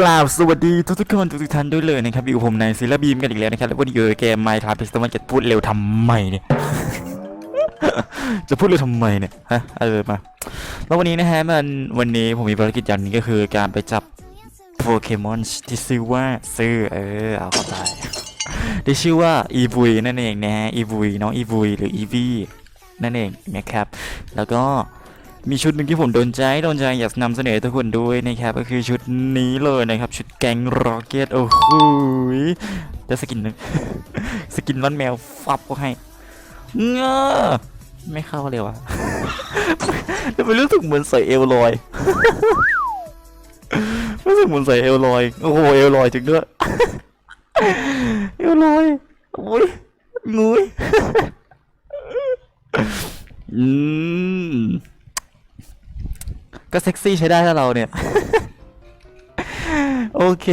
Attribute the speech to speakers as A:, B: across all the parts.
A: กล่าวสวัสดีทุกทุกคนทุกท่านด้วยเลยนะครับอยู่กับผมในศิลบีมกันอีกแล้วนะครับแล้ววันนี้ออเกมไมค์ครับพิสต์มันจะพูดเร็วทำไมเนี่ย จะพูดเร็วทำไมเนี่ยฮะเออมาแล้ววันนี้นะฮะมันวันนี้ผมมีภารกิจอย่างนึงก็คือการไปจับโปเกมอนที่ชื่อว่าซื้อเออเอาเข้าไปที่ชื่อว่าอีวุยนั่นเองนะฮะอีวุยน้องอีวุยหรืออีวีนั่นเองนะครับแล้วก็ มีชุดหนึ่งที่ผมโดนใจโดนใจอยากนำเสนอทุกคนด้วยนะครับ ก็คือชุดนี้เลยนะครับ ชุดแกงร็อกเก็ตโอ้โหจะสกินหนึ่งสกินร้อนแมวฟับก็ให้เงอไม่เข้าเลยวะจะไปรู้สึกเหมือนใส่เอลลอยรู้สึกเหมือนใส่เอลลอยโอ้โหเอลลอยจริงด้วยเอลลอยโอ้ยงุ้ยอืม ก็เซ็กซี่ใช้ได้ถ้าเราเนี่ย โอเค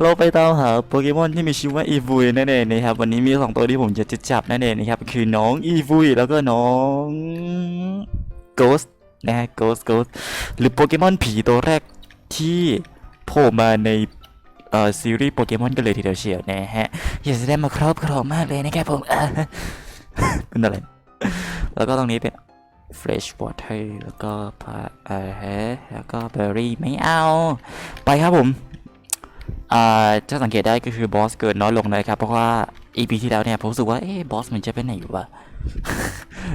A: เราไปตามหาโปเกมอนที่มีชื่อว่าอีวุยนั่นเองนะครับ วันนี้มีสองตัวที่ผมจะจับนั่นเองนะครับ คือน้องอีวุยแล้วก็น้องโกสนะฮะโกสโกสหรือโปเกมอนผีตัวแรกที่โผล่มาในเอ่อซีรีส์โปเกมอนกันเลยทีเดียวเชียวนะฮะอยากจะได้มาครอบครองมากเลยนะครับผมอ่าเป็นอะไร แล้วก็ตรงนี้เป็น fresh water แล้วก็พาเอ่อฮะแล้วก็เบอร์รี่ไม่เอา ไปครับผมอ่าจะสังเกตได้ก็คือบอสเกิดน้อยลงนะครับ เพราะว่า EP ที่แล้วเนี่ย ผมรู้สึกว่า เอ๊บอสมันจะไปไหนอยู่วะ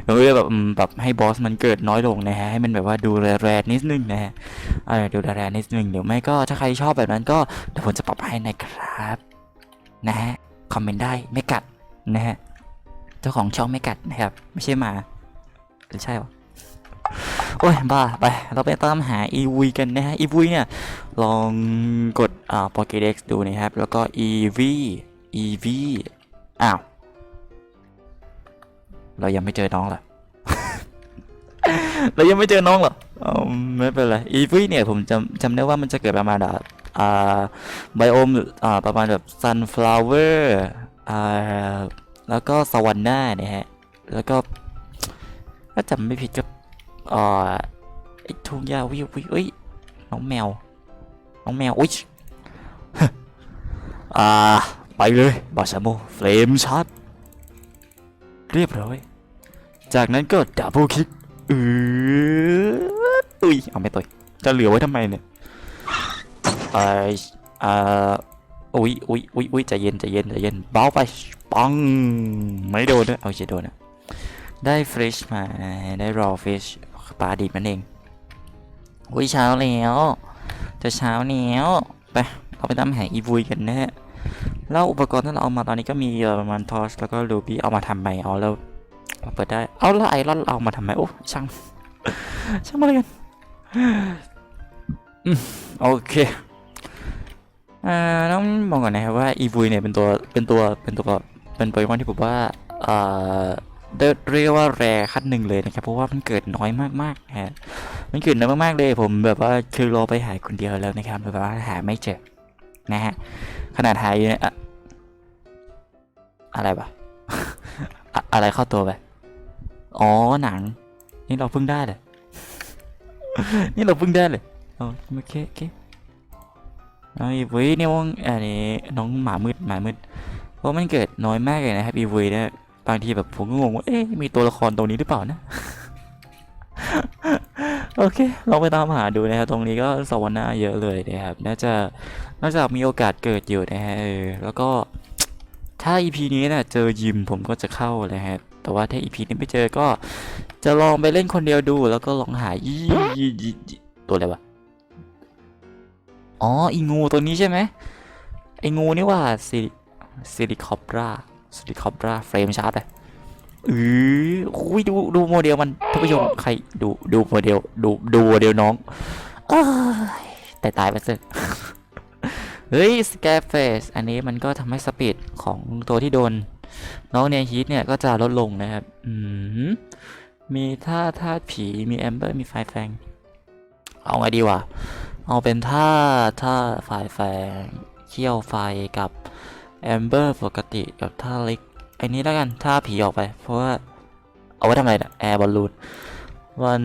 A: ผมก็เลยแบบแบบให้บอสมันเกิดน้อยลงนะฮะ ให้มันแบบว่าดูแรๆนิดนึงนะฮะเออดูแรๆนิดนึงเดี๋ยวไม่ก็ถ้าใครชอบแบบนั้นก็เดี๋ยวผมจะปรับให้นะครับ นะฮะ คอมเมนต์ได้ไม่กัดนะฮะ เจ้าของช่องไม่กัดนะครับ ไม่ใช่หมา หรือใช่ปะโอ้ยบ้าไปเราไปตามหาอีวีกันนะฮะอีวีเนี่ยลองกดอ่า Pokédex ดูนะครับ แล้วก็ EV EV อ้าว เรายังไม่เจอน้องเหรอเรายังไม่เจอน้องเหรออ๋อไม่เป็นไร EV เนี่ยผมจำจำได้ว่ามันจะเกิดประมาณแบบอ่าไบโอมอ่าประมาณแบบ sunflower อ่าแล้วก็สวรรค์หน้าเนี่ยฮะแล้วก็ ถ้าจำไม่ผิดก็เอ่อไอ้ทุ่งหญ้าวิววิวเอ้ยน้องแมว น้องแมวอุ้ยอ่าไปเลยบาชาโมเฟลมชาร์จเรียบร้อย จากนั้นก็ดับเบิลคิกเออตุยเอาไม่ตุยจะเหลือไว้ทำไมเนี่ยไออ่าอุ้ยอุ้ยอุ้ยอุ้ยใจเย็นใจเย็นใจเย็นเบาไปปังไม่โดนด้วยเอาจะโดนอะ ได้ฟรชมาได้รอฟิชปลาดิบนั่นเองอุ้ยเช้าแล้วจะเช้าแล้วไปเราไปตามหาอีวุยกันนะฮะแล้วอุปกรณ์ที่เราเอามาตอนนี้ก็มีประมาณทอสแล้วก็รูบี้เอามาทำไมเอาแล้วเอาเปิดได้เอาล้วไอรอนเอามาทำไมโอ้ช่างช่างมาเลยกันโอเคอ่าต้องบอกก่อนนะครับว่าอีวุยเนี่ยเป็นตัวเป็นตัวเป็นตัวเป็นโปเกมอนที่ผมว่าอ่า เรียกว่าแรขั้นหนึ่งเลยนะครับ เพราะว่ามันเกิดน้อยมากๆฮะมันเกิดน้อยมากๆเลยผมแบบว่าคือรอไปหาคนเดียวแล้วนะครับแบบว่าหาไม่เจอนะฮะขนาดหายอยู่เนี่ยอะอะไรปะอะอะไรเข้าตัวไปอ๋อหนัง นี่เราเพิ่งได้เลยนี่เราเพิ่งได้เลยโอเคโอเคน้องอีวีเนี่ยว่าอันนี้น้องหมามืดหมามืดเพราะมันเกิดน้อยมากเลยนะครับอีวีเนี่ย บางทีแบบผมก็งงว่า เอ๊ะ มีตัวละครตรงนี้หรือเปล่านะ โอเค ลองไปตามหาดูนะครับ ตรงนี้ก็สวรรค์หน้าเยอะเลยนะครับ น่าจะ น่าจะมีโอกาสเกิดอยู่นะฮะ เออ แล้วก็ถ้า EP นี้นะเจอยิมผมก็จะเข้าเลยฮะ แต่ว่าถ้า EP นี้ไม่เจอก็จะลองไปเล่นคนเดียวดู แล้วก็ลองหายี่ยี่ยี่ยี่ตัวอะไรวะ อ๋ออีงูตัวนี้ใช่ไหมไองูนี่ว่าซิซิลิคอปรา ซิลิคอปราเฟรมชาร์ตเลยเออคุยดูดูโมเดลมันท่านผู้ชมใครดูดูโมเดลดูดูโมเดลน้องเอ้ยแต่ตายไปซะเฮ้ยสแกเฟสอันนี้มันก็ทำให้สปีดของตัวที่โดน น้องเนียฮีทเนี่ยก็จะลดลงนะครับ อืมมีท่าท่าผีมีแอมเบอร์มีไฟแฟง เอาไงดีวะ เอาเป็นท่าท่าไฟแฟงเขี้ยวไฟกับ แอมเบอร์ปกติกับท่าเล็กไอ้นี้แล้วกันท่าผีออกไป เพราะว่าเอาไว้ทำอะไรนะแอร์บอลลูนมัน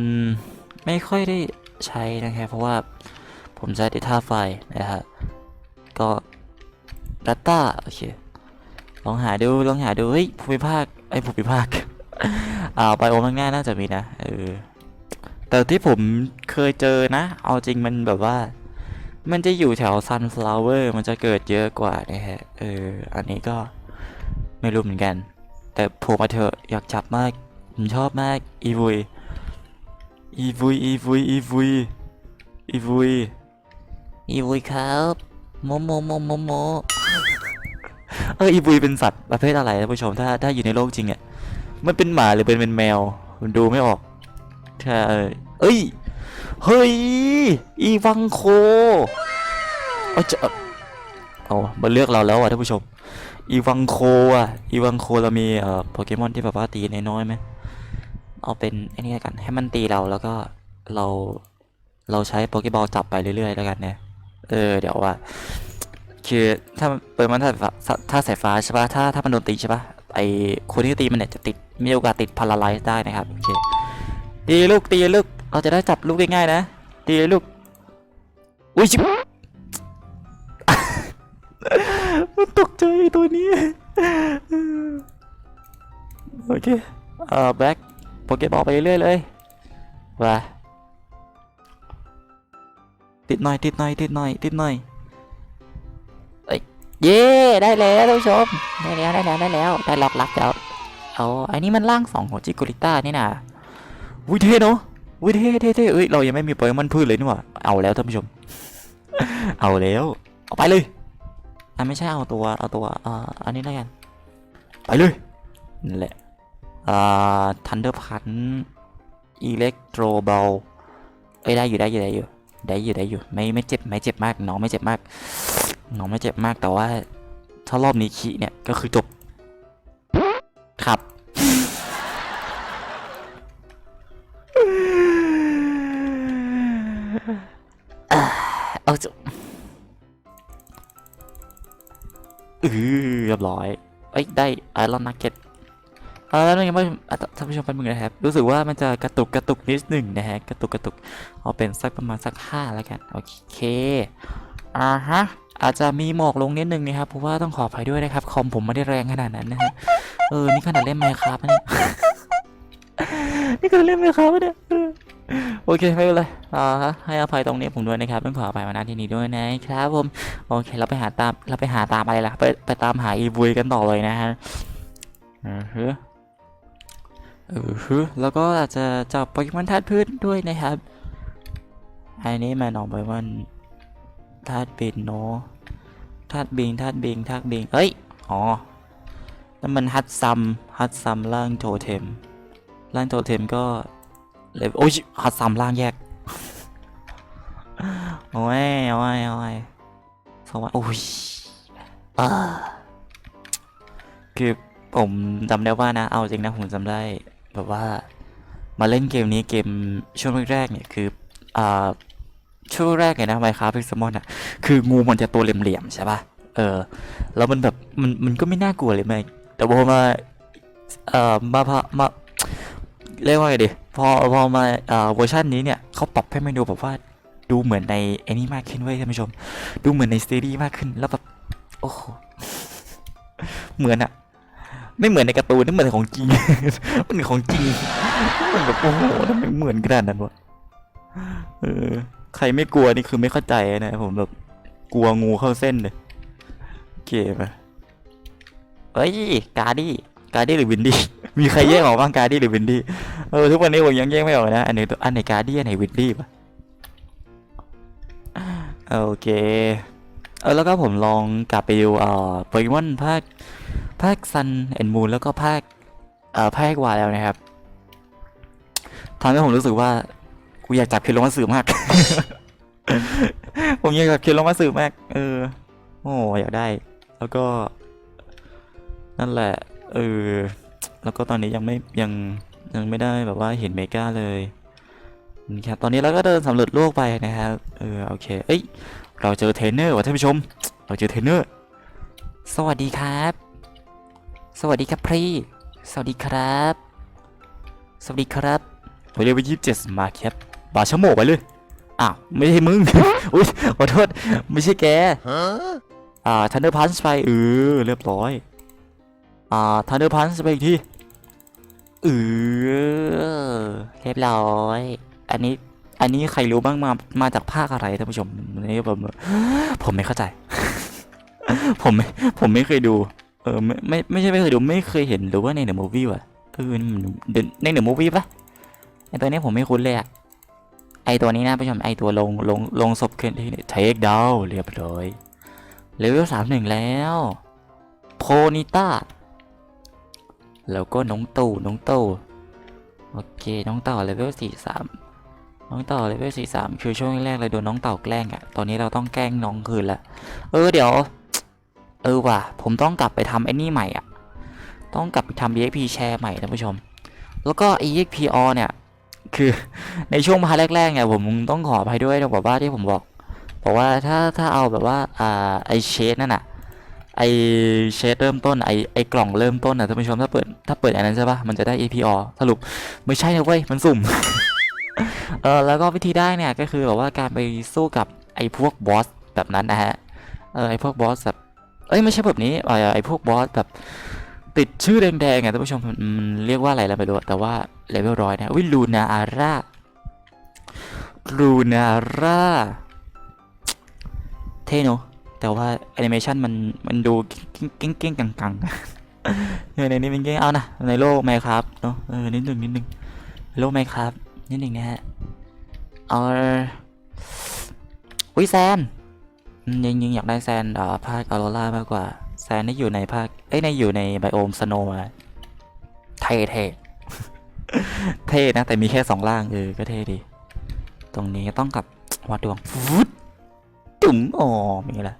A: ไม่ค่อยได้ใช้นะครับเพราะว่าผมใช้ Data ไฟนะฮะก็ Data โอเคลองหาดูลองหาดูเฮ้ยภูมิภาคไอ้ภูมิภาคอ่าไบโอข้างหน้าน่าจะมีนะเออแต่ที่ผมเคยเจอนะ เอาจริงมันแบบว่า มันจะอยู่แถว Sunflower มันจะเกิดเยอะกว่านะฮะ เออ อันนี้ก็ไม่รู้เหมือนกัน แต่ผมมาเถอะอยากจับมาก ผมชอบมาก อีวุย อีวุย อีวุย อีวุย อีวุย อีวุยครับโมโมโมโมโมเออ อีวุยเป็นสัตว์ประเภทอะไรท่านผู้ชม ถ้าถ้าอยู่ในโลกจริงอะมันเป็นหมาหรือเป็นเป็นแมวผมดูไม่ออกใช่เอ้ย เฮ้ย อีวังโคเอาจะเอามาเลือกเราแล้วอะท่านผู้ชม อีวังโคอะ อีวังโคเรามีเอ่อโปเกมอนที่แบบว่าตีน้อยๆไหมเอาเป็นไอ้นี่กัน ให้มันตีเราแล้วก็เราเราใช้โปเกบอลจับไปเรื่อยๆแล้วกันเนี่ย เออ เดี๋ยวว่าคือถ้าเปิดมันถ้าสายฟ้าถ้าสายฟ้าใช่ปะถ้าถ้ามันโดนตีใช่ปะไอคนที่ตีมันเนี่ยจะติดมีโอกาสติดพาราไลซ์ได้นะครับโอเคตีลูกตีลูก เราจะได้จับลูกง่ายๆนะตีลูก อุ้ยชิบมันตกใจตัวนี้ โอเค เอ่อแบ็คโปเกบอลไปเรื่อยเลยว่าติดหน่อย ติดหน่อย ติดหน่อย ติดหน่อยเย้ได้แล้วท่านผู้ชม ได้แล้วได้แล้วได้แล้ว ได้ล็อกลักแล้วเอาอันนี้มันร่างสองของจิโกริต้านี่นะวิเท่เนาะ วิเท่เท่เท่เอ้ยเรายังไม่มีโปเกมอนพืชเลยนี่หว่าเอาแล้วท่านผู้ชม เอาแล้วเอาไปเลยอะไม่ใช่เอาตัวเอาตัวอ่าอันนี้แล้วกันไปเลยนั่นแหละอ่าทันเดอร์พันอิเล็กโทรเบลเอ้ยได้อยู่ได้อยู่ได้อยู่ได้อยู่ได้อยู่ไม่ไม่เจ็บไม่เจ็บมากน้องไม่เจ็บมากน้องไม่เจ็บมากแต่ว่าถ้ารอบนี้ขี้เนี่ยก็คือจบครับ เอาจบเออเรียบร้อยเอ้ยได้ไอรอนนักเก็ตเออแล้วยังไม่ท่านผู้ชมเป็นมึงนะครับ รู้สึกว่ามันจะกระตุกกระตุกนิดหนึ่งนะฮะ กระตุกกระตุก เอาเป็นสักประมาณสักห้าแล้วกัน โอเค อ่าฮะ อาจจะมีหมอกลงนิดนึงนะครับ เพราะว่าต้องขออภัยด้วยนะครับ คอมผมไม่ได้แรงขนาดนั้นนะฮะ เออ นี่ขนาดเล่นไมค์ครับนะเนี่ย นี่ขนาดเล่นไมค์ครับเนี่ย โอเคไม่เป็นไรอ่าฮะให้อภัยตรงนี้ผมด้วยนะครับต้องขออภัยมาณที่นี้ด้วยนะครับผมโอเคเราไปหาตามเราไปหาตามอะไรล่ะไปไปตามหาอีวุยกันต่อเลยนะฮะอือฮึอือฮึแล้วก็อาจจะจับโปเกมอนธาตุพืชด้วยนะครับอันนี้มันออกไปว่าธาตุบินเนาะธาตุบิงธาตุบิงธาตุบิงเอ้ยอ๋อนั่นมันฮัตซัมฮัตซัมล่างโทเทมล่างโทเทมก็ เลโอ้ยฮัตซัมล่างแยก โอ้ยโอ้ยโอ้ยสวัสดีโอ้ยอคือผมจำได้ว่านะ เอาจริงนะผมจำได้แบบว่ามาเล่นเกมนี้เกมช่วงแรกๆเนี่ยคืออ่าช่วงแรกเลยนะไมค์ครับพิกซมอนอะคืองูมันจะตัวเหลี่ยมๆใช่ป่ะเออแล้วมันแบบมันมันก็ไม่น่ากลัวเลยแม่งแต่พอมาเอ่อมาพามาเรียกว่าไงดี พอพอมาเอ่อเวอร์ชันนี้เนี่ยเขาปรับให้มันดูแบบว่าดูเหมือนในไอ้นี่มากขึ้นเว้ยท่านผู้ชม ดูเหมือนในซีรีส์มากขึ้นแล้วแบบโอ้โหเหมือนอะไม่เหมือนในการ์ตูนนี่เหมือนของจริงมันเหมือนของจริงมันแบบโอ้โหทำไมเหมือนขนาดนั้นวะเออใครไม่กลัวนี่คือไม่เข้าใจนะผมแบบกลัวงูเข้าเส้นเลยเก็บอะเอ้ยการดี้ การดี้หรือวินดี้ มีใครแยกออกบ้างการดี้หรือวินดี้ เออทุกวันนี้ผมยังแยกไม่ออกนะ อันไหนอันไหนการดี้อันไหนวินดี้ปะโอเค เออแล้วก็ผมลองกลับไปดูเอ่อโปเกมอนภาคภาคซันแอนมูนแล้วก็ภาคเอ่อภาควาแล้วนะครับทำให้ผมรู้สึกว่ากูอยากจับเคนลงมาสื่อมาก ผมอยากจับเคนลงมาสื่อมาก เออ โอ้อยากได้ แล้วก็ นั่นแหละ เออ แล้วก็ตอนนี้ยังไม่ยังยังไม่ได้แบบว่าเห็นเมกาเลยนะครับตอนนี้เราก็เดินสำรวจโลกไปนะครับเออโอเค เอ้ย เราเจอเทรนเนอร์ว่ะท่านผู้ชม เราเจอเทรนเนอร์ สวัสดีครับ สวัสดีครับพี่ สวัสดีครับ สวัสดีครับผมเรียกว่ายี่สิบเจ็ดมาครับบาชะโมกไปเลย อ้าว ไม่ใช่มึง อุ้ยขอโทษ ไม่ใช่แก อ่าทันเดอร์พันไปเออเรียบร้อย อ่าทันเดอร์พันสไปอีกทีเออเรียบร้อย อันนี้อันนี้ใครรู้บ้างมามาจากภาคอะไรท่านผู้ชมนนี้ผมผมไม่เข้าใจ ผมไม่ผมไม่เคยดู เออไม่ไม่ไม่ใช่ไม่เคยดูไม่เคยเห็นหรือว่าในเดอะมูฟวี่ว่ะเออในเดอะมูฟวี่ปะไอตัวนี้ผมไม่คุ้นเลยอะไอตัวนี้นะผู้ชมไอตัวลงลงลงศพเคลื่อนที่เทคดาวเรียบร้อยเลเวลสามหนึ่งแล้วโพนิต้า แล้วก็น้องตู่น้องตู่โอเค น้องเต่าเลเวลสี่สามน้องเต่าเลเวลสี่สามคือช่วงแรกเลยโดนน้องเต่าแกล้งอะตอนนี้เราต้องแกล้งน้องคืนละ เออเดี๋ยว เออว่ะ ผมต้องกลับไปทำไอ้นี่ใหม่อะ ต้องกลับไปทำ EXP แชร์ใหม่ท่านผู้ชม แล้วก็ EXP O เนี่ย คือในช่วงพาแรกๆเนี่ยผมต้องขออภัยด้วยนะแบบว่าที่ผมบอก บอกว่าถ้าถ้าเอาแบบว่าอ่าไอเชดนั่นน่ะ ไอเชดเริ่มต้นไอไอกล่องเริ่มต้นนะท่านผู้ชมถ้าเปิดถ้าเปิดอันนั้นใช่ปะมันจะได้ APO สรุปไม่ใช่นะเว้ยมันสุ่มเออแล้วก็วิธีได้เนี่ยก็คือแบบว่าการไปสู้กับไอพวกบอสแบบนั้นนะฮะเออไอพวกบอสแบบเอ้ยไม่ใช่แบบนี้ไอไอพวกบอสแบบติดชื่อแดงๆไงท่านผู้ชมมันเรียกว่าอะไรแล้วไม่รู้แต่ว่าเลเวลร้อยนะวิลูนาอาร่าลูนาร่าเท่เน แต่ว่าแอนิเมชันมันมันดูเก้งเก้งๆกังๆเออในนี้มันเก้งเอานะในโลกไหมครับเนาะเออนิดหนึ่งนิดหนึ่งโลกไหมครับนิดหนึ่งนะฮะเอาอุ้ยแซนยังยังอยากได้แซนอ่าภาคออโรรามากกว่าแซนนี่อยู่ในภาคเอ้ยในอยู่ในไบโอมสโนว์มาเท่เท่เท่นะแต่มีแค่สองล่างเออก็เท่ดี ตรงนี้ต้องกับวัดดวงฟุด จุ๋มอ๋อมีแหละ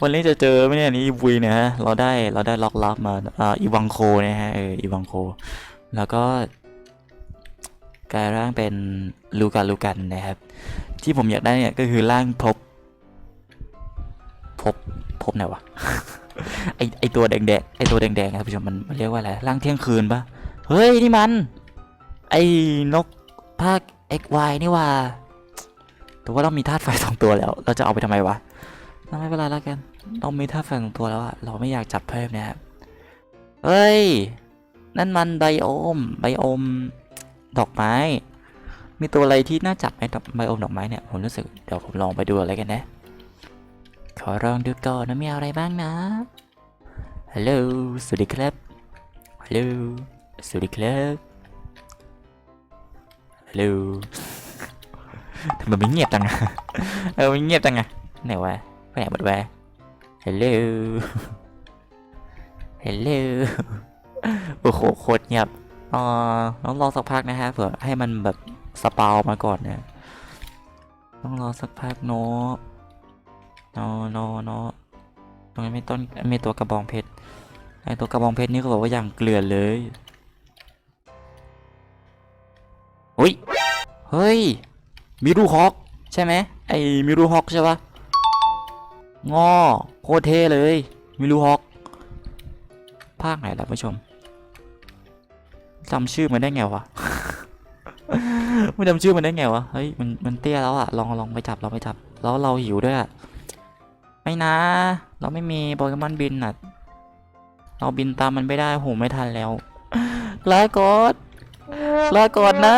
A: วันนี้จะเจอไหมเนี่ยนี่อีวีเนี่ยฮะเราได้เราได้ล็อกลับมาอ่าอีวังโคนะฮะเอออีวังโค แล้วก็กลายร่างเป็นลูกาลูกันนะครับ ที่ผมอยากได้เนี่ยก็คือร่างพบ พบพบไหนวะไอไอตัวแดงแดงไอตัวแดงแดงๆอะท่านผู้ชมมันมันเรียกว่าอะไรร่างเที่ยงคืนปะเฮ้ยนี่มัน ไอนกภาค XY นี่ว่า แต่ว่าเรามีธาตุไฟสองตัวแล้ว เราจะเอาไปทำไมวะเอาไม่เป็นไรแล้วกันเรามีธาตุไฟสองตัวแล้วอะเราไม่อยากจับเพิ่มเนะครับเฮ้ย นั่นมันไบโอม ไบโอม ดอกไม้ มีตัวอะไรที่น่าจับไหมดอกไบโอมดอกไม้เนี่ย ผมรู้สึก เดี๋ยวผมลองไปดูอะไรกันนะ ขอลองดูก่อนนะมีอะไรบ้างนะฮัลโหล สวัสดีครับ ฮัลโหล สวัสดีครับ ฮัลโหล ทำไมมันเงียบจังอะเออมันเงียบจังอะไหนวะไปไหนหมดวะฮัลโหลฮัลโหลโอ้โหโคตรเงียบอ่าต้องรอสักพักนะฮะเผื่อให้มันแบบสปาวมาก่อนเนี่ยต้องรอสักพักโนโนโนโนตรงนี้ไม่ต้นไม่ตัวกระบองเพชรไอตัวกระบองเพชรนี่ก็บอกว่าอย่างเกลือเลยอุ้ยเฮ้ย มิรูฮอกใช่ไหมไอมิรูฮอกใช่ปะงอโคตรเท่เลยมิรูฮอกภาคไหนล่ะผู้ชมจำชื่อมันได้ไงวะไม่จำชื่อมันได้ไงวะเฮ้ยมันมันเตี้ยแล้วอะลองลองไปจับลองไปจับ แล้วเราหิวด้วยอะไม่นะ เราไม่มีโปเกมอนบินอะเราบินตามมันไม่ได้โหไม่ทันแล้วลาก่อนลาก่อนนะ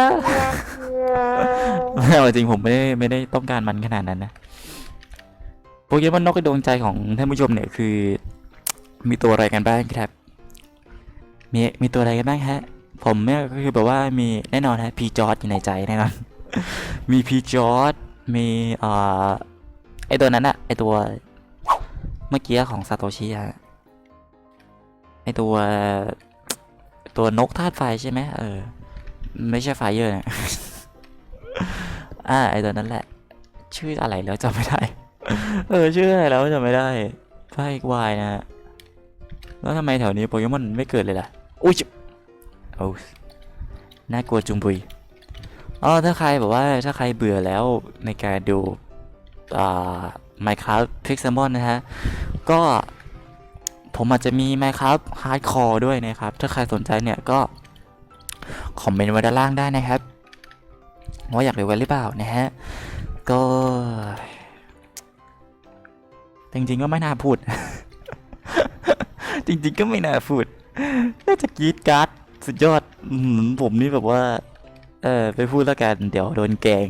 A: ไม่เอาจริงผมไม่ได้ไม่ได้ต้องการมันขนาดนั้นนะโปเกมอนนกในดวงใจของท่านผู้ชมเนี่ยคือ มีตัวอะไรกันบ้างครับ มีมีตัวอะไรกันบ้างฮะ ผมเนี่ยก็คือแบบว่ามีแน่นอนฮะพีจอร์ดอยู่ในใจแน่นอน มีพีจอร์ดมีอ่าไอตัวนั้นอะไอตัวเมื่อกี้ของซาโตชิอะไอตัวตัวนกธาตุไฟใช่ไหมเออ ไม่ใช่ไฟเยอร์นะ อ่าไอตัวนั้นแหละ ชื่ออะไรแล้วจำไม่ได้ เออชื่ออะไรแล้วจำไม่ได้ไฟวายนะฮะแล้วทำไมแถวนี้โปเกมอนไม่เกิดเลยล่ะอุ้ยโอ้น่ากลัวจุงบุยอ๋อถ้าใครแบบว่าถ้าใครเบื่อแล้วในการดูอ่า Minecraft Pixelmon นะฮะ ก็ผมอาจจะมี Minecraft Hardcore ด้วยนะครับ ถ้าใครสนใจเนี่ยก็ คอมเมนต์ไว้ด้านล่างได้นะครับ ว่าอยากเร็วกันหรือเปล่านะฮะ ก็จริงๆก็ไม่น่าพูด จริงๆก็ไม่น่าพูด น่าจะกรีดการ์ดสุดยอดอืมผมนี่แบบว่า เออไปพูดแล้วกัน เดี๋ยวโดนแกง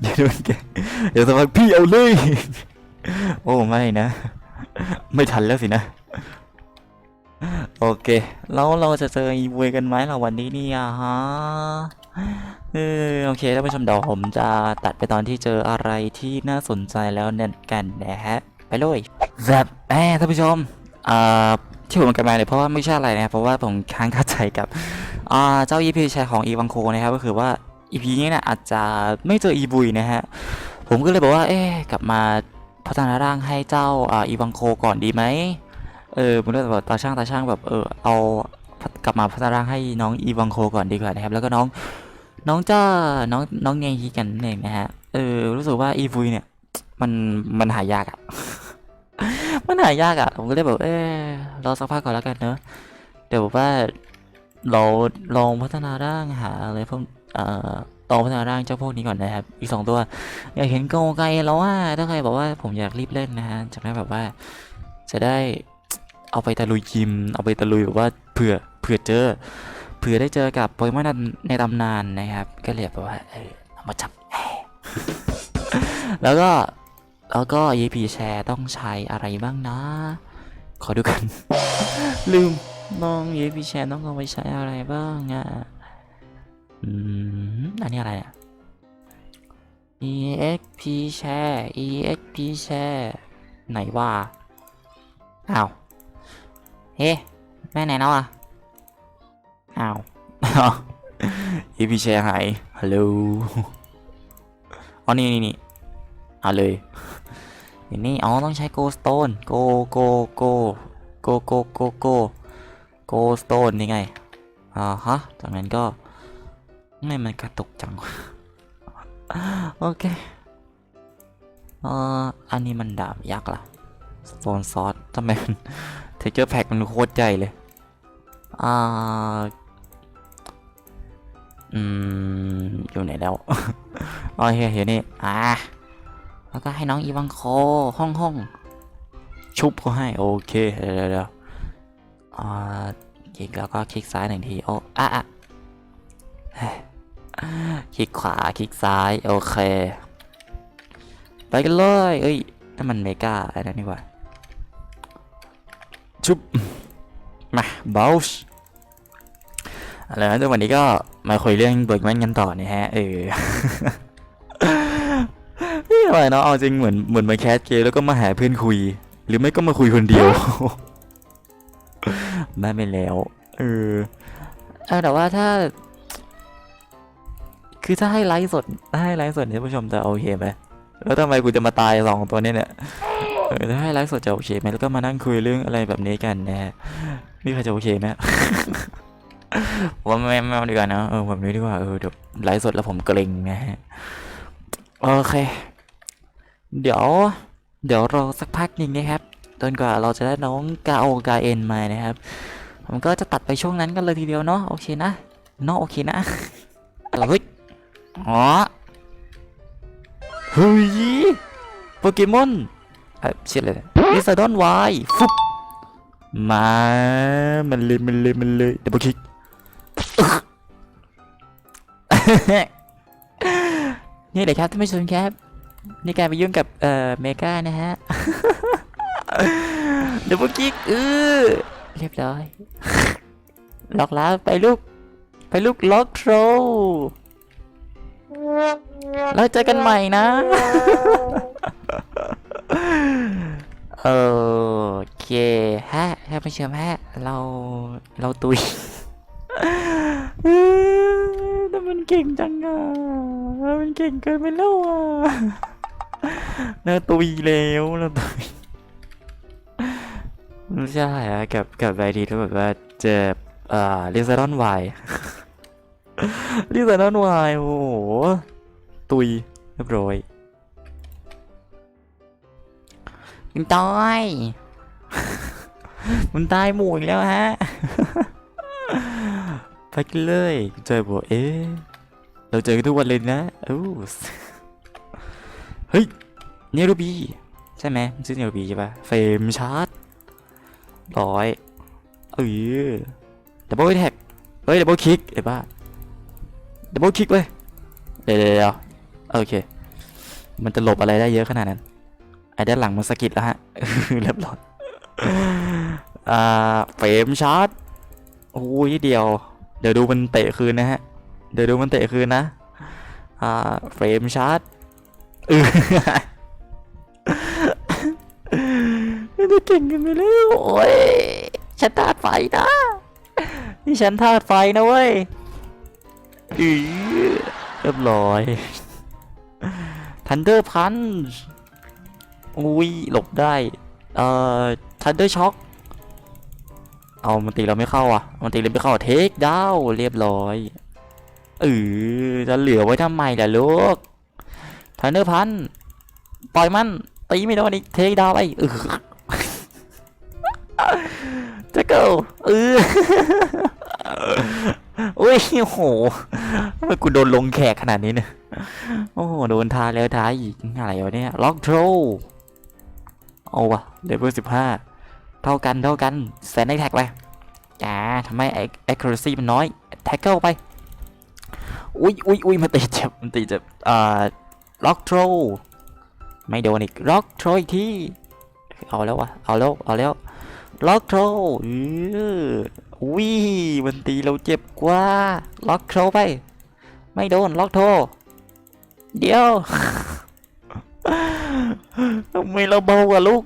A: เดี๋ยวโดนแกง เดี๋ยวสักพักพี่เอาเลย โอ้ไม่นะ ไม่ทันแล้วสินะ โอเค แล้วเราจะเจออีเวยกันไหมล่ะวันนี้เนี่ยฮะ เออโอเคท่านผู้ชมเดี๋ยวผมจะตัดไปตอนที่เจออะไรที่น่าสนใจแล้วเนี่ยกันนะฮะไปเลยแบบแอบท่านผู้ชมอ่าที่ผมกันมาเนี่ยเพราะว่าไม่ใช่อะไรนะเพราะว่าผมค้างคาใจกับอ่าเจ้า EP แชร์ของอีวังโคนะครับก็คือว่า EP นี้เนี่ยอาจจะไม่เจออีบุยนะฮะผมก็เลยบอกว่าเอ๊กลับมาพัฒนาร่างให้เจ้าอ่าอีวังโคก่อนดีไหมเออผมเลยแบบตาช่างตาช่างแบบเออเอากลับมาพัฒนาร่างให้น้องอีวังโคก่อนดีกว่านะครับแล้วก็น้อง น้องจ้าน้องน้องเนฮีกันเองนะฮะ เออ รู้สึกว่าอีวุยเนี่ย มันมันหายากอะมันหายากอะผมก็เลยแบบเออรอสักพักก่อนแล้วกันเนอะเดี๋ยวว่าเราลองพัฒนาร่างหาอะไรพวกเอ่อลองพัฒนาร่างเจ้าพวกนี้ก่อนนะครับ อีกสองตัวอยากเห็นโกไกแล้วว่าถ้าใครบอกว่าผมอยากรีบเล่นนะฮะจะได้แบบว่า จะได้เอาไปตะลุยยิม เอาไปตะลุยแบบว่าเผื่อเผื่อเจอ เผื่อได้เจอกับโปเกมอนในตำนานนะครับ ก็เลยแบบว่าเออเอามาจับแหมแล้วก็ แล้วก็ EP แชร์ต้องใช้อะไรบ้างนะ ขอดูกัน ลืมน้อง EP แชร์ต้องเอาไปใช้อะไรบ้างอะอืมอันนี้อะไรอะ EXP แชร์ EXP แชร์ไหนว่าอ้าว เฮ้ แม่ไหนแล้วอะ อ้าวอีพีแชร์หายฮัลโหลอ๋อนี่นี่นี่เอาเลยนี่นี่อ๋อต้องใช้โกสโตนโกโกโกโกโกโกโกโกสโตนนี่ไงอ่าฮะจากนั้นก็ไม่มันกระตุกจังโอเคเอ่ออันนี้มันดาบยักษ์ล่ะสโตนซอสทำไมมันเทคเจอร์แพ็กมันโคตรใหญ่เลยอ่า อืมอยู่ไหนแล้วอ๋อเฮียเฮียนี่อ่าแล้วก็ให้น้องอีวังโคห้องห้องชุบเขาให้โอเคเดี๋ยวเดี๋ยวอ่าคลิกแล้วก็คลิกซ้ายหนึ่งทีโอ้อะอะคลิกขวาคลิกซ้ายโอเค ไปกันเลยเอ้ยนั่นมันเมกาอะไรนั่นนี่ว่าชุบมาบอชแล้วในวันนี้ก็ มาคุยเรื่องเบิร์กแมนกันต่อนะฮะ เออนี่ทำไมเนาะเอาจริงเหมือนเหมือนมาแคสเกมแล้วก็มาหาเพื่อนคุย หรือไม่ก็มาคุยคนเดียวได้ไปแล้วเออแต่ว่าถ้า คือถ้าให้ไลฟ์สดให้ไลฟ์สดเนี่ยผู้ชมจะโอเคไหมแล้วทำไมกูจะมาตายสองตัวเนี้เนี่ยเออถ้าให้ไลฟ์สดจะโอเคไหมแล้วก็มานั่งคุยเรื่องอะไรแบบนี้กันนะฮะนี่ใครจะโอเคไหม ว่าไม่ไม่เอาดีกว่านะเออแบบนี้ดีกว่าเออเดี๋ยวไลฟ์สดแล้วผมเกรงนะฮะโอเค เดี๋ยว เดี๋ยวรอสักพักหนึ่งนะครับจนกว่าเราจะได้น้องกาโอกาเอ็นมานะครับ ผมก็จะตัดไปช่วงนั้นกันเลยทีเดียวเนาะโอเคนะเนาะโอเคนะเฮ้ยอ๋อเฮ้ยโปเกมอนเอ่อชื่ออะไรลิซาดอนไวฟุบมา มันเลย มันเลย มันเลยดับเบิลคิก นี่เลยครับท่านผู้ชมครับนี่การไปยุ่งกับเอ่อเมกานะฮะดับเบิลคิกเออเรียบร้อยล็อกแล้วไปลูก ไปลูกล็อกโทรแล้วเจอกันใหม่นะโอเคฮะท่านผู้ชมฮะ เรา เราตุย มันเก่งจังอะมันเก่งเกินไปแล้วอะเราตุยแล้วเราตุยไม่ใช่อะกับกับไอทีที่แบบว่าเจออ่าลิซาดอนไวลิซาดอนไวโอ้โห ตุยเรียบร้อยมันตาย มันตายหมู่อีกแล้วฮะ ไปกันเลยเจอบอกเอ๊เราเจอกันทุกวันเลยนะโอ้เฮ้ยเนรูบีใช่ไหมมันชื่อเนรูบีใช่ปะเฟรมชาร์จร้อยเออดับเบิลแท็กเฮ้ยดับเบิลคิกไอ้บ้าดับเบิลคิกเว้ยเดี๋ยวเดี๋ยวโอเค มันจะหลบอะไรได้เยอะขนาดนั้นไอ้ด้านหลังมันสะกิดแล้วฮะเรียบร้อยอ่าเฟรมชาร์จโอ้ยเดียว เดี๋ยวดูมันเตะคืนนะฮะ เดี๋ยวดูมันเตะคืนนะ อ่า เฟรมชาร์จเออไม่ได้เก่งกันไปแล้ว โอ้ยฉันธาตุไฟนะ นี่ฉันธาตุไฟนะเว้ยอือเรียบร้อยทันเดอร์พันช์อุ้ย หลบได้ เอ่อทันเดอร์ช็อค เอามันตีเราไม่เข้าอะ มันตีเราไม่เข้าเทคดาวเรียบร้อยเออจะเหลือไว้ทำไมล่ะลูกทันเดอร์พันช์ปล่อยมันตีไม่โดนอีกเทคดาวไปเออจะเกิลเอออุ้ยโอ้โหทำไมกูโดนลงแขกขนาดนี้เนี่ยโอ้โหโดนทาแล้วท้าอีกอะไรวะเนี่ยล็อกโทรเอาวะเลเวลสิบห้า เท่ากันเท่ากันแซนได้แท็กไปจ้าทำไมไอ้ accuracy มันน้อยแท็กเกิลไป อุ้ยอุ้ยอุ้ยมันตีเจ็บมันตีเจ็บอ่าล็อกโทรไม่โดนอีกล็อกโทรอีกทีเอาแล้ววะเอาแล้วเอาแล้วล็อกโทรอออุ้ยมันตีเราเจ็บกว่าล็อกโทรไป ไม่โดนล็อกโทรเดี๋ยวทำไมเราเบากว่าลูก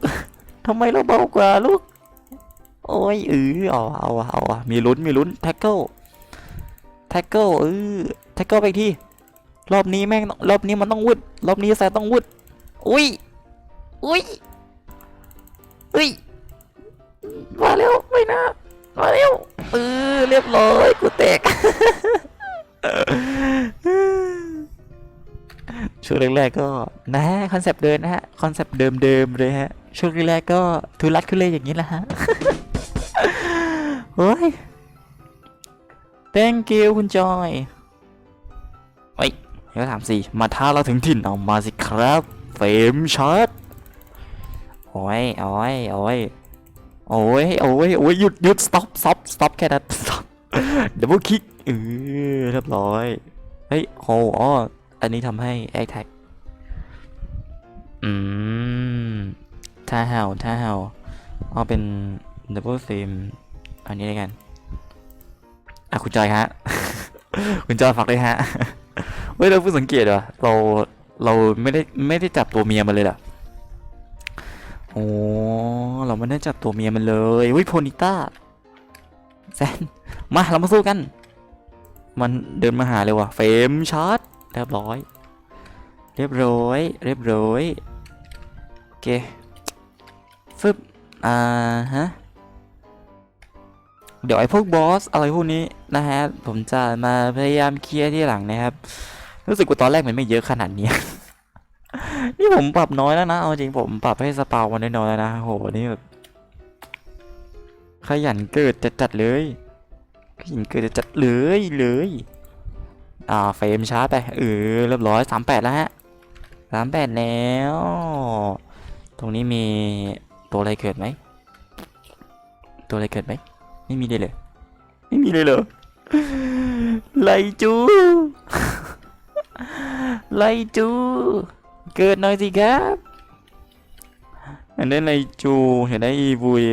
A: ทำไมเราเบากว่าลูก โอ้ยเออเอาเอาเอามีลุ้นมีลุ้นแท็กเกิลแท็กเกิลเออแท็กเกิลไปทีรอบนี้แม่งรอบนี้มันต้องวุดรอบนี้แซต้องวุดอุ้ยอุ้ยอุ้ยมาเร็วไม่นะมาเร็วเออเรียบร้อยกูแตกช่วงแรกๆก็นะฮะคอนเซปต์เดิมนะฮะคอนเซปต์เดิมๆเลยฮะ ช่วงแรกก็ทุลัดขึ้นเลยอย่างนี้แหละฮะโอ้ย thank you คุณจอยเฮ้ยเดี๋ยวถามสิมาท้าเราถึงถิ่นเอามาสิครับเฟมช็อตโอ้ยโอ้ยโอ้ยโอ้ยโอ้ยโอ้ยหยุดหยุด stop stop stop แค่นั้น stop double kick เออเรียบร้อย เฮ้ยโหอ๋ออันนี้ทำให้ a t t a c k อืม ท่าเห่าท่าเห่าเอาเป็น double theme อันนี้ด้วยกัน อะคุณจอยฮะ คุณจอยฝากด้วยฮะเฮ้ยเราเพิ่งสังเกตเหรอเราเราไม่ได้ไม่ได้จับตัวเมียมันเลยเหรอโอ้เราไม่ได้จับตัวเมียมันเลยวิโพนิต้าแซนมาเรามาสู้กัน มันเดินมาหาเลยว่ะเฟรมชาร์จเรียบร้อย เรียบร้อย เรียบร้อยโอเค ฟึบอ่าฮะ เดี๋ยวไอ้พวกบอสอะไรพวกนี้นะฮะ ผมจะมาพยายามเคลียร์ที่หลังนะครับ รู้สึกว่าตอนแรกมันไม่เยอะขนาดนี้ นี่ผมปรับน้อยแล้วนะ เอาจริงผมปรับให้สปาวมันน้อยแล้วนะ โห นี่แบบขยันเกิดจัดๆเลยขยันเกิดจัดเลยเลย อ่าเฟรมช้าไปเออเรียบร้อยสามแปดแล้วฮะสามแปดแล้ว ตรงนี้มี ตัวอะไรเกิดไหม ตัวอะไรเกิดไหม ไม่มีเลยเลย ไม่มีเลยเหรอไลจู ไลจู เกิดหน่อยสิครับอันนี้ไลจูเห็นได้อีวุย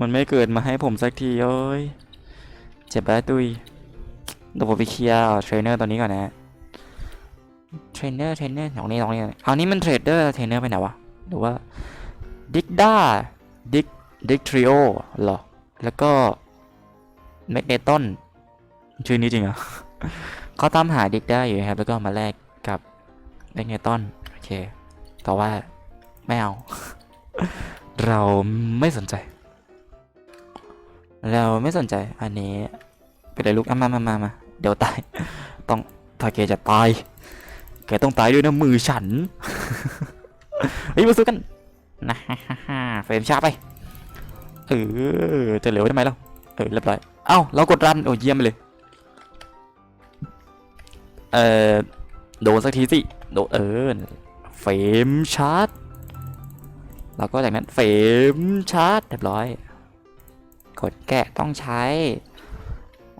A: มันไม่เกิดมาให้ผมสักทีเอ้ย เจ็บแล้วตุยเดี๋ยวผมไปเคลียร์เทรนเนอร์ตัวนี้ก่อนนะเทรนเนอร์เทรนเนอร์ตรงนี้ตรงนี้ เอานี้มันเทรดเดอร์เทรนเนอร์ไปไหนวะ หรือว่า ดิกด้าดิกดิกทริโอหรอ แล้วก็แมกเนตอนชื่อนี้จริงเหรอเขาตามหาดิกได้อยู่ครับ แล้วก็มาแลกกับแมกเนตอนโอเค แต่ว่าไม่เอา เราไม่สนใจ เราไม่สนใจ อันนี้ไปเลยลูกอะมามามามาเดี๋ยวตาย ต้องถ้าแกจะตาย แกต้องตายด้วยนะมือฉัน เฮ้ยมาสู้กัน นะฮ่าเฟรมชาร์จไป เออจะเหลวไว้ทำไมเล่าเออเรียบร้อย เอ้า เรากดรัน โอ้เยี่ยมไปเลย เออโดนสักทีสิ โดนเออ เฟรมชาร์จแล้วก็จากนั้นเฟรมชาร์จเรียบร้อย กดแกะต้องใช้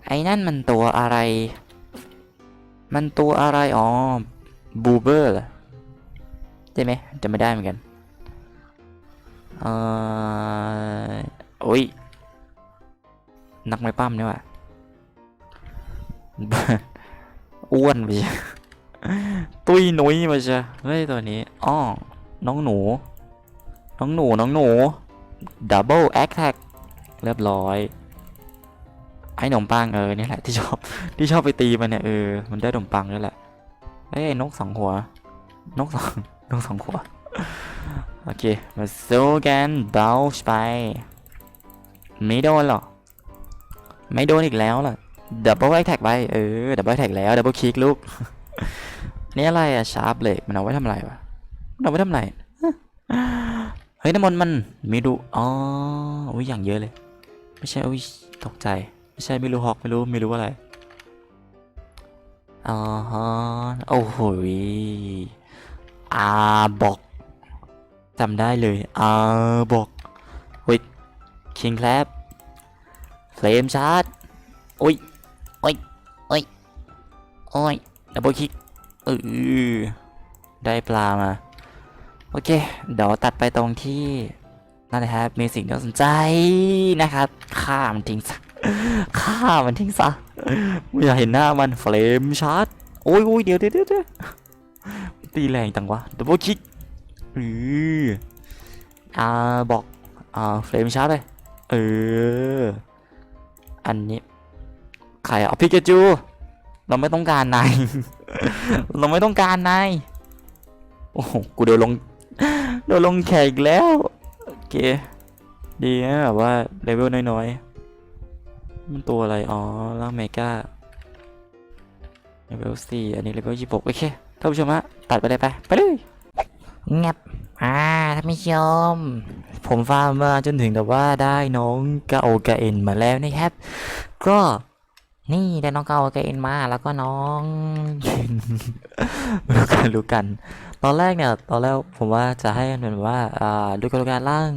A: ไอ้นั่นมันตัวอะไร มันตัวอะไร อ๋อบูเบอร์เหรอใช่ไหมจะไม่ได้เหมือนกัน เออโอ้ย นักไม่ปั้มเนี่ยว่ะอ้วนไปตุ้ยหนุ้ยไปใช่เฮ้ยตัวนี้อ้อน้องหนู น้องหนู น้องหนูดับเบิลแอคแท็กเรียบร้อย ไอ้ขนมปังเออนี่แหละที่ชอบที่ชอบไปตีมันเนี่ยเออมันได้ขนมปังนี่แหละเอ้ยนกสองหัว นกสองนกสองหัว โอเค มาสู้กันเบาไป ไม่โดนหรอก ไม่โดนอีกแล้วล่ะดับเบิลแท็กไป เออ ดับเบิลแท็กแล้วดับเบิลคลิกลูก นี่อะไรอะชาร์ปเลยมันเอาไว้ทำอะไรวะมันเอาไว้ทำอะไร เฮ้ยน้ำมันมันมีดูอ๋ออุ้ยอย่างเยอะเลย ไม่ใช่อุ้ยตกใจ ไม่ใช่ไม่รู้ฮอกไม่รู้ไม่รู้อะไรอ๋อฮะโอ้โหอาบอก จำได้เลยอาบอกเฮ้ยคิงแคลบเฟรมชาร์จโอ้ยโอ้ยโอ้ยโอ้ยดับเบิลคิกเออได้ปลามา โอเค เดี๋ยวตัดไปตรงที่นั่นนะครับ มีสิ่งที่น่าสนใจนะครับฆ่ามทิ้งซะฆ่ามันทิ้งซะไม่อยากเห็นหน้ามันเฟรมชาร์จโอ้ยโอ้ยเดียวเดี๋ยวเดี๋ยวเดี๋ยวตีแรงจังวะดับเบิลคิก อืออ่าบอกอ่าเฟรมชาร์จเลยเออ อันนี้ใครเอาพิกาจู เราไม่ต้องการนาย เราไม่ต้องการนาย โอ้โห กูเดินลงเดินลงแขกอีกแล้ว โอเค ดีนะแบบว่าเลเวลน้อยๆ มันตัวอะไร อ๋อร่างเมกาเลเวลสี่อันนี้เลเวลยี่สิบหกโอเคท่านผู้ชมฮะตัดไปเลยไป ไปเลย งับอ่าท่านผู้ชม ผมฟาร์มมาจนถึงแต่ว่าได้น้องกาโอกาเอ็นมาแล้วนะครับ ก็นี่ได้น้องกาโอกาเอ็นมาแล้วก็น้องรู้กันรู้กัน ตอนแรกเนี่ย ตอนแรกผมว่าจะให้มันเป็นว่าอ่าดูกรการล่าง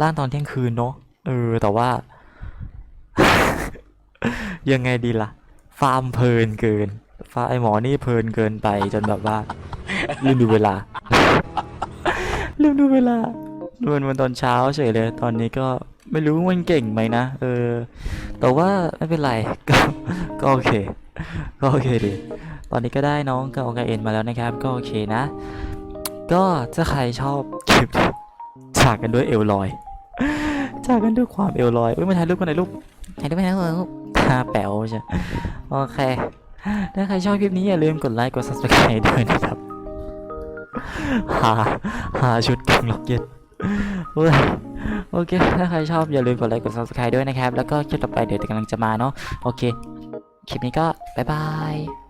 A: ล่างตอนเที่ยงคืนเนาะเออแต่ว่า ยังไงดีล่ะ ฟาร์มเพลินเกินฟาร์มไอหมอนี่เพลินเกินไปจนแบบว่า ลืมดูเวลา ลืมดูเวลาดวนมันตอนเช้าเฉยเลย ตอนนี้ก็ไม่รู้มันเก่งไหมนะ เออ แต่ว่าไม่เป็นไร ก็ก็โอเค ก็โอเคดี ตอนนี้ก็ได้น้องกับองกาเอ็นมาแล้วนะครับ ก็โอเคนะ ก็ถ้าใครชอบคลิปจากกันด้วยเอลลอย จากกันด้วยความเอลลอยเอ้ยมาถ่ายรูปกันหน่อยลูกถ่ายรูปไปนะลูกตาแป๋วใช่โอเค ถ้าใครชอบคลิปนี้อย่าลืมกดไลค์ กด subscribe ด้วยนะครับ หาหาชุดเก่งล็อกเก็ตโอเค ถ้าใครชอบอย่าลืมกดไลค์กด subscribe ด้วยนะครับ แล้วก็คลิปต่อไปเดี๋ยวกำลังจะมาเนาะ โอเค คลิปนี้ก็ บ๊ายบาย